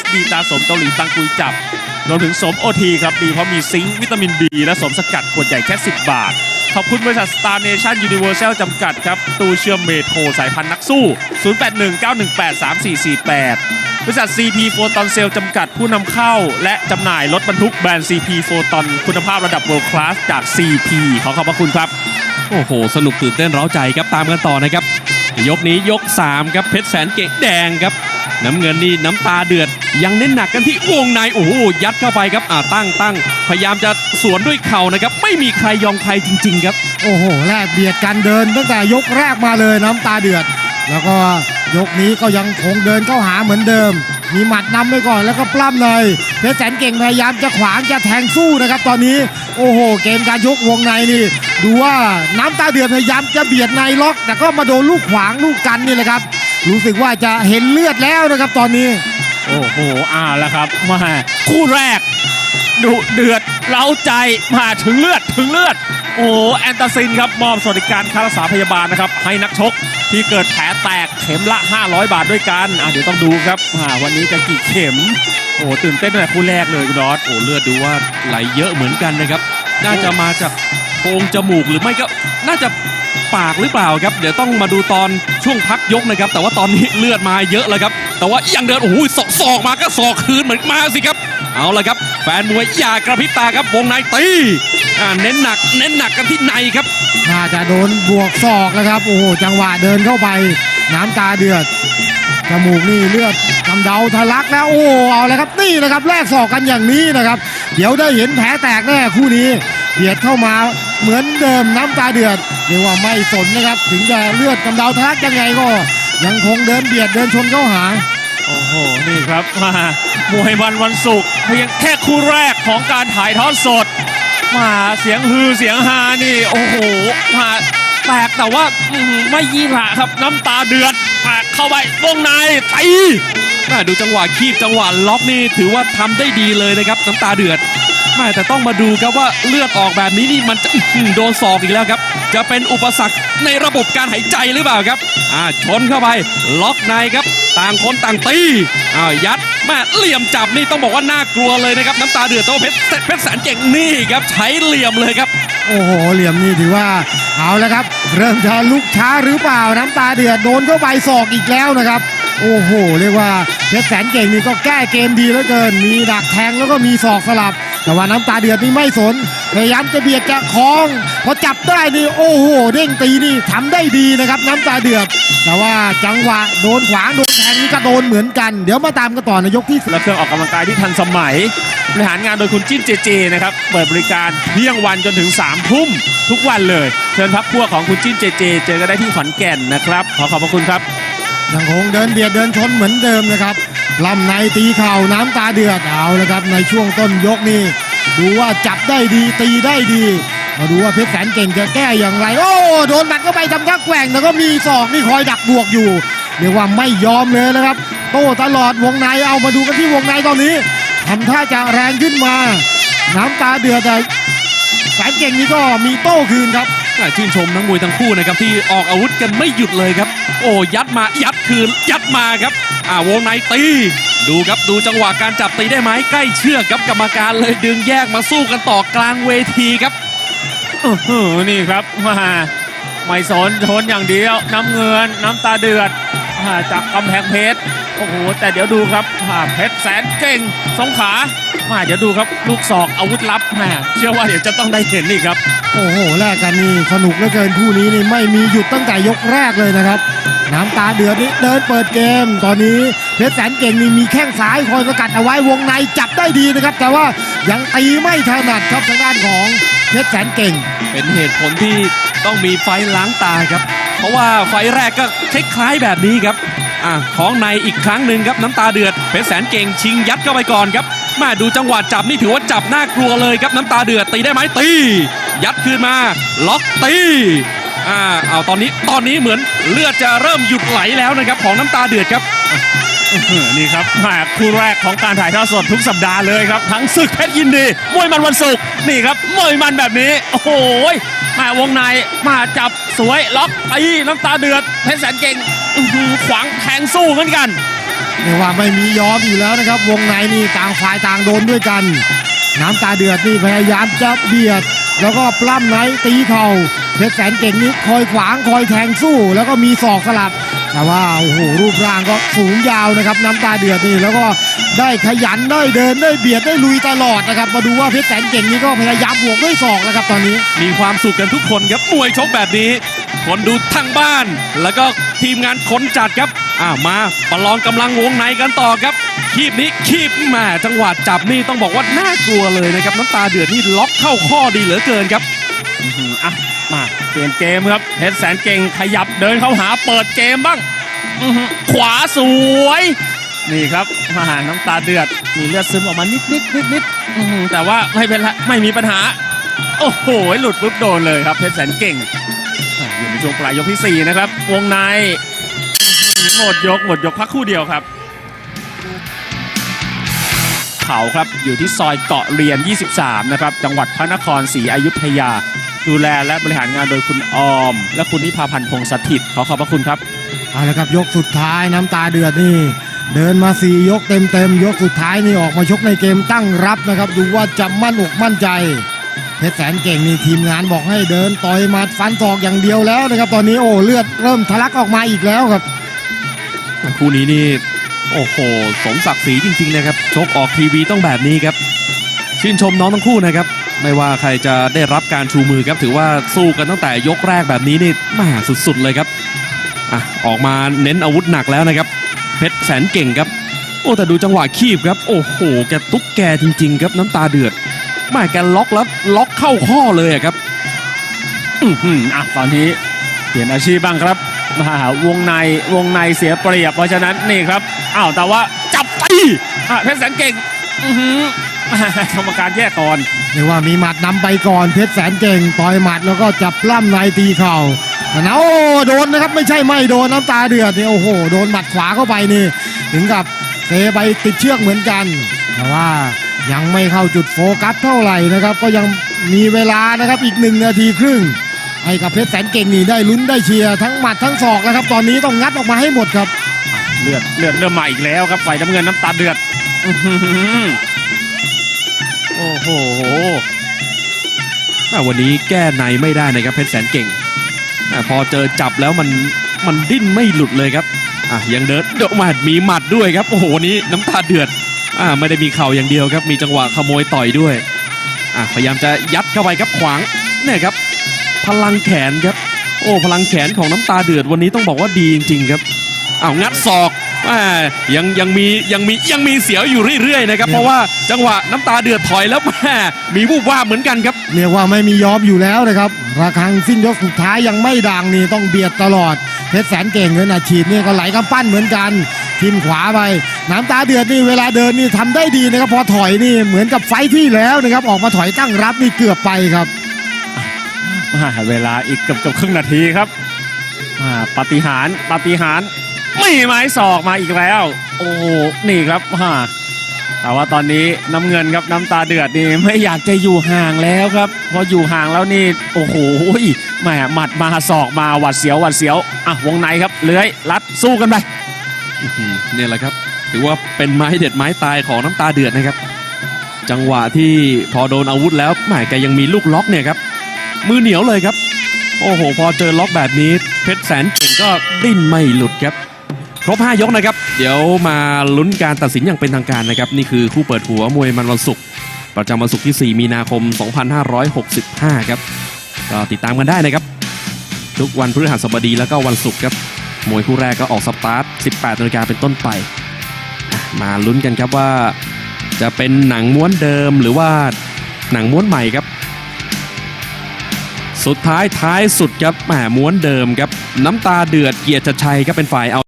SD ตาสมเกาหลีตังกุยจับรวมถึงสมโอทีครับดีเพราะมีซิงค์วิตามิน B และสมสกัดขวดใหญ่แค่ 10 บาท ขอบคุณบริษัท Star Nation Universal จำกัดครับ ตูเชื่อมเมโทรสายพันธุ์นักสู้ 0819183448 บริษัท CP โฟตอนเซลจำกัดผู้นำเข้า และจำหน่ายรถบรรทุกแบรนด์ CP โฟตอนคุณภาพระดับ World Class จาก CP ขอขอบพระคุณครับโอ้โห สนุกตื่นเต้นเร้าใจครับตามกันต่อนะครับ ยกนี้ยก 3 ครับเพชรแสนเก่งแดงครับ น้ำเงินนี่น้ำตาเดือด ยังเน้นหนักกันที่วงในโอ้โหยัดเข้าไปครับอ่าตั้งตั้งพยายามจะสวนด้วยเข่านะครับ ไม่มีใครยอมใครจริง ๆ ครับ โอ้โหแลกเบียดกันเดินตั้งแต่ยกแรกมาเลยน้ำตาเดือด แล้วก็ยกนี้ก็ยังคงเดินเข้าหาเหมือนเดิม มีหมัดนำไปก่อนแล้วก็ปล้ำเลยเพชรแสนเก่งพยายามจะขวางจะแทงสู้นะครับ ตอนนี้โอ้โห เกมการยกวงในนี่ ดูว่าน้ำตาเดือดพยายามจะเบียดในล็อก แต่ก็มาโดนลูกขวางลูกกันนี่แหละครับ รู้สึกว่าจะเห็นเลือดแล้วนะครับตอนนี้ โอ้โหอ่าแล้วครับมาคู่แรกดุเดือดเล้าใจมาถึงเลือดถึงเลือด โอ้โหแอนตาซินครับมอบสวัสดิการค่ารักษาพยาบาลนะครับ ให้นักชกที่เกิดแผลแตกเข็มละ 500 บาทด้วยกันอะเดี๋ยวต้องดูครับอ่าวันนี้จะกี่เข็ม โอ้โหตื่นเต้นตั้งแต่คู่แรกเลยคุณดอสโอ้เลือดดูว่าไหลเยอะเหมือนกันนะครับ น่าจะมาจากโพ รงจมูกหรือไม่ก็น่าจะปากหรือเปล่าครับ เดี๋ยวต้องมาดูตอนช่วงพักยกนะครับ แต่ว่าตอนนี้เลือดมาเยอะแล้วครับ แต่ว่ายังเดินโอ้โหศอกศอกมาก็ศอกคืนเหมือนมาสิครับ เอาละครับ แฟนมวยอย่ากระพริบตาครับวงในตีเน้นหนัก เน้นหนักกันที่ในครับน่าจะโดนบวกศอกแล้วครับ โอ้โหจังหวะเดินเข้าไป น้ำตาเดือด จมูกนี่เลือดกำเดาทะลักแล้วโอ้เอาเลยครับนี่นะครับแลกศอกกันอย่างนี้นะครับ เดี๋ยวได้เห็นแผลแตกแน่คู่นี้เบียดเข้ามาเหมือนเดิมน้ำตาเดือดเรียกว่าไม่สนนะครับ ถึงจะเลือดกำเดาทะลักยังไงก็ ยังคงเดินเบียดเดินชนเข้าหา โอ้โห นี่ครับมามวยวันวันศุกร์เพียงแค่คู่แรกของการถ่ายทอดสด มาเสียงฮือเสียงฮานี่ โอ้โหมาแตกแต่ว่าไม่ยีหละครับน้ำตาเดือด มาเข้าไปวงในตีแม่ดูจังหวะคีบจังหวะล็อกนี่ถือว่าทำได้ดีเลยนะครับน้ำตาเดือดแม่แต่ต้องมาดูครับว่าเลือดออกแบบนี้นี่มันจะโดนศอกอีกแล้วครับ จะเป็นอุปสรรคในระบบการหายใจหรือเปล่าครับอ่าชนเข้าไปล็อกในครับ ต่างคนต่างตีอ้าวยัดแม่เหลี่ยมจับนี่ต้องบอกว่าน่ากลัวเลยนะครับ น้ำตาเดือดตัวเพชรเพชรแสนเก่งนี่ครับใช้เหลี่ยมเลยครับ โอ้โหเหลี่ยมนี่ถือว่า เอาแล้วครับ เริ่มจะลุกช้าหรือเปล่าน้ำตาเดือดโดนเข้าไปศอกอีกแล้วนะครับ โอ้โห เรียกว่าเพชรแสนเก่งนี่ก็แก้เกมดีเหลือเกิน มีดักแทงแล้วก็มีศอกสลับ แต่ว่าน้ำตาเดือดนี่ไม่สนพยายามจะเบียดจะคล้องพอจับได้นี่โอ้โหเด้งตีนี่ทำได้ดีนะครับ น้ำตาเดือด แต่ว่าจังหวะโดนขวางโดน นี่ก็โดนเหมือนกัน เดี๋ยวมาตามกันต่อในยกที่สี่และเครื่องออกกำลังกายที่ทันสมัย บริหารงานโดยคุณจิ้นเจเจนะครับ เปิดบริการเที่ยงวันจนถึง3ามทุ่มทุกวันเลย เชิญพักพวกของคุณจิ้นเจเจ เจอกันได้ที่ขอนแก่นนะครับ ขอขอบพระคุณครับ ยังคงเดินเบียดเดินชนเหมือนเดิมนะครับลำในตีเข่าน้ำตาเดือดเอาเลยครับในช่วงต้นยกนี่ดูว่าจับได้ดีตีได้ดี มาดูว่าเพชรแสนเก่งจะแก้อย่างไร โอ้โดนหมัดเข้าไปทำท่าแกว่งแต่ก็มีศอกนี่คอยดักบวกอยู่เรียกว่าไม่ยอมเลยนะครับ โต้ตลอดวงในเอามาดูกันที่วงในตอนนี้ทำท่าจะแรงขึ้นมา น้ำตาเดือดแต่แสนเก่งนี่ก็มีโต้คืนครับชื่นชมทั้งมวยทั้งคู่นะครับที่ออกอาวุธกันไม่หยุดเลยครับ โอ้ยัดมายัดคืนยัดมาครับอ่าวงในตีดูครับดูจังหวะการจับตีได้ไหมใกล้เชือกครับกรรมการเลยดึงแยกมาสู้กันต่อกลางเวทีครับ อื้อหือนี่ครับมาไม่สนชนอย่างเดียว น้ำเงินน้ำตาเดือดอ่าจากกำแพงเพชรโอ้โหแต่เดี๋ยวดูครับเพชรแสนเก่งสงขามาเดี๋ยวดูครับลูกศอกอาวุธลับแหมเชื่อว่าเดี๋ยวจะต้องได้เห็นนี่ครับ โอ้โหแลกกันนี่สนุกเหลือเกินคู่นี้นี่ไม่มีหยุดตั้งแต่ยกแรกเลยนะครับ น้ำตาเดือดนี่เดินเปิดเกม ตอนนี้เพชรแสนเก่งนี่มีแข้งซ้ายคอยสกัดเอาไว้วงในจับได้ดีนะครับ แต่ว่ายังตีไม่ถนัดครับทางด้านของ เพชรแสนเก่ง เป็นเหตุผลที่ต้องมีไฟล้างตาครับ เพราะว่าไฟแรกก็คล้ายๆแบบนี้ครับอะของในอีกครั้งหนึ่งครับน้ำตาเดือดเพชรแสนเก่งชิงยัดเข้าไปก่อนครับมาดูจังหวะจับนี่ถือว่าจับน่ากลัวเลยครับน้ำตาเดือดตีได้ไหมตี ยัดคืนมา ล็อกตีอ่าเอาตอนนี้ตอนนี้เหมือนเลือดจะเริ่มหยุดไหลแล้วนะครับของน้ำตาเดือดครับ นี่ครับมาคู่แรกของการถ่ายทอดสดทุกสัปดาห์เลยครับ ทั้งศึกเพชรยินดี มวยมันวันศุกร์นี่ครับมวยมันแบบนี้ โอ้โหมาวงในมาจับสวยล็อกตีน้ำตาเดือดเพชรแสนเก่งขวางแทงสู้เหมือนกันเรียกว่าไม่มียอมอยู่แล้วนะครับ วงในนี่ต่างฝ่ายต่างโดนด้วยกัน น้ำตาเดือดนี่พยายามจะเบียด แล้วก็ปล้ำไหนตีเข่า เพชรแสนเก่งนี่คอยขวางคอยแทงสู้ แล้วก็มีศอกสลับ แต่ว่าโอ้โหรูปร่างก็สูงยาวนะครับ น้ำตาเดือดนี่แล้วก็ได้ขยันได้เดินได้เบียดได้ลุยตลอดนะครับ มาดูว่าเพชรแสนเก่งนี่ก็พยายามบวกด้วยศอกแล้วครับตอนนี้ มีความสุขกันทุกคนครับมวยชกแบบนี้ คนดูทางบ้าน แล้วก็ทีมงานคนจัดครับอ่ามาประลองกำลังวงในกันต่อครับ คีบนี้คีบแมาจังหวะจับนี่ต้องบอกว่าน่ากลัวเลยนะครับน้ำตาเดือดนี่ล็อกเข้าข้อดีเหลือเกินครับ อื้อหืออะมาเปลี่ยนเกมครับเพชรแสนเก่งขยับเดินเข้าหาเปิดเกมบ้างอื้อหือขวาสวย นี่ครับมาหาน้ำตาเดือด มีเลือดซึมออกมานิดนิดนิดนิดอื้อหือแต่ว่าไม่เป็นไรไม่มีปัญหา โอ้โห หลุดปุ๊บโดนเลยครับเพชรแสนเก่งอะอยู่ในช่วงปลายยกที่สี่นะครับ วงในอื้อหือหมดยกหมดยกพักครู่เดียวครับ เขาครับอยู่ที่ซอยเกาะเรียน 23 นะครับ จังหวัดพระนครศรีอยุธยา ดูแลและบริหารงานโดยคุณออม และคุณนิพาพันธ์พงษ์สถิตขอขอบพระคุณครับเอาละครับยกสุดท้ายน้ำตาเดือดนี่เดินมาสี่ยกเต็มเต็มๆยกสุดท้ายนี่ออกมาชกในเกมตั้งรับนะครับดูว่าจะมั่นอกมั่นใจเพชรแสนเก่งนี่ทีมงานบอกให้เดินต่อยหมาฟันศอกอย่างเดียวแล้วนะครับตอนนี้โอ้เลือดเริ่มทะลักออกมาอีกแล้วครับคู่นี้นี่โอ้โหสมศักดิ์ศรีจริงๆนะครับชกออกทีวีต้องแบบนี้ครับ ชื่นชมน้องทั้งคู่นะครับ ไม่ว่าใครจะได้รับการชูมือครับ ถือว่าสู้กันตั้งแต่ยกแรกแบบนี้นี่มาสุดๆเลยครับอะออกมาเน้นอาวุธหนักแล้วนะครับ เพชรแสนเก่งครับ โอ้แต่ดูจังหวะคีบครับ โอ้โหแกตุ๊กแกจริง ๆ ครับน้ำตาเดือดม่แกล็อกแล้วล็อกเข้าข้อเลยครับอื้มอะตอนนี้เปลี่ยนอาชีพบ้างครับมาวงในวงในเสียเปรียบเพราะฉะนั้นนี่ครับอ้าวแต่ว่าจับตีอะเพชรแสนเก่ง อื้อหือ กรรมการแยกก่อนเรียกว่ามีหมัดนำไปก่อนเพชรแสนเก่งต่อยหมัดแล้วก็จับปล้ำในตีเข่าแต่นะโอ้โดนนะครับไม่ใช่ไม่โดนน้ำตาเดือดเนี่ยโอ้โหโดนหมัดขวาเข้าไปนี่ ถึงกับเซไปติดเชือกเหมือนกัน แต่ว่ายังไม่เข้าจุดโฟกัสเท่าไหร่นะครับ ก็ยังมีเวลานะครับอีกหนึ่งนาทีครึ่งให้กับเพชรแสนเก่งนี่ได้ลุ้นได้เชียร์ทั้งหมัดทั้งศอกแล้วครับ ตอนนี้ต้องงัดออกมาให้หมดครับ เลือดเลือดเริ่มมาอีกแล้วครับฝ่ายน้ำเงินน้ำตาเดือดอื้อหือ โอ้โหวันนี้แก้ในไม่ได้นะครับเพชรแสนเก่ง พอเจอจับแล้วมันมันดิ้นไม่หลุดเลยครับอะยังเดินเดี๋ยวมามีหมัดด้วยครับ โอ้โหวันนี้น้ำตาเดือดอ่าไม่ได้มีเข่าอย่างเดียวครับ มีจังหวะขโมยต่อยด้วยอะพยายามจะยัดเข้าไปครับขวางเนี่ยครับ พลังแขนครับ โอ้พลังแขนของน้ำตาเดือดวันนี้ต้องบอกว่าดีจริง ๆ ครับอ้าวงัดศอก แม่ยังยังมียังมียังมีเสียวอยู่เรื่อยๆนะครับเพราะว่าจังหวะน้ำตาเดือดถอยแล้วแม่มีวูบว่าบเหมือนกันครับ เรียกว่าไม่มียอมอยู่แล้วนะครับระฆังสิ้นยกสุดท้ายยังไม่ดังนี่ต้องเบียดตลอดเพชรแสนเก่งเงินอาชีพนี่ก็ไหลกำปั้นเหมือนกันทิมขวาไปน้ำตาเดือดนี่เวลาเดินนี่ทำได้ดีนะครับพอถอยนี่เหมือนกับไฟท์ที่แล้วนะครับออกมาถอยตั้งรับนี่เกือบไปครับมาเวลาอีกเกือบเกือบครึ่งนาทีครับมาปาฏิหารย์ปาฏิหารย์ ไม่ไม้ศอกมาอีกแล้ว โอ้โหนี่ครับมาแต่ว่าตอนนี้น้ำเงินครับน้ำตาเดือดนี่ไม่อยากจะอยู่ห่างแล้วครับพออยู่ห่างแล้วนี่โอ้โหแหมหมัดมาศอกมาหวัดเสียวหวัดเสียวอะวงในครับเลื้อยรัดสู้กันไปเนี่ยแหละครับ ถือว่าเป็นไม้เด็ดไม้ตายของน้ำตาเดือดนะครับ จังหวะที่พอโดนอาวุธแล้วแหมแกยังมีลูกล็อกเนี่ยครับมือเหนียวเลยครับ โอ้โห พอเจอล็อกแบบนี้ เพชรแสนเก่งก็ดิ้นไม่หลุดครับ ครบ 5 ยกนะครับ เดี๋ยวมาลุ้นการตัดสินอย่างเป็นทางการนะครับ นี่คือคู่เปิดหัวมวยมันวันศุกร์ประจำวันศุกร์ที่ 4 มีนาคม 2565 ครับก็ติดตามกันได้นะครับ ทุกวันพฤหัสบดีแล้วก็วันศุกร์ครับมวยคู่แรกก็ออกสตาร์ท 18นาฬิกาเป็นต้นไป มาลุ้นกันครับว่า จะเป็นหนังม้วนเดิมหรือว่าหนังม้วนใหม่ครับ สุดท้ายท้ายสุดครับแหมม้วนเดิมครับ น้ำตาเดือดเกียรติชัดชัยครับเป็นฝ่ายเอา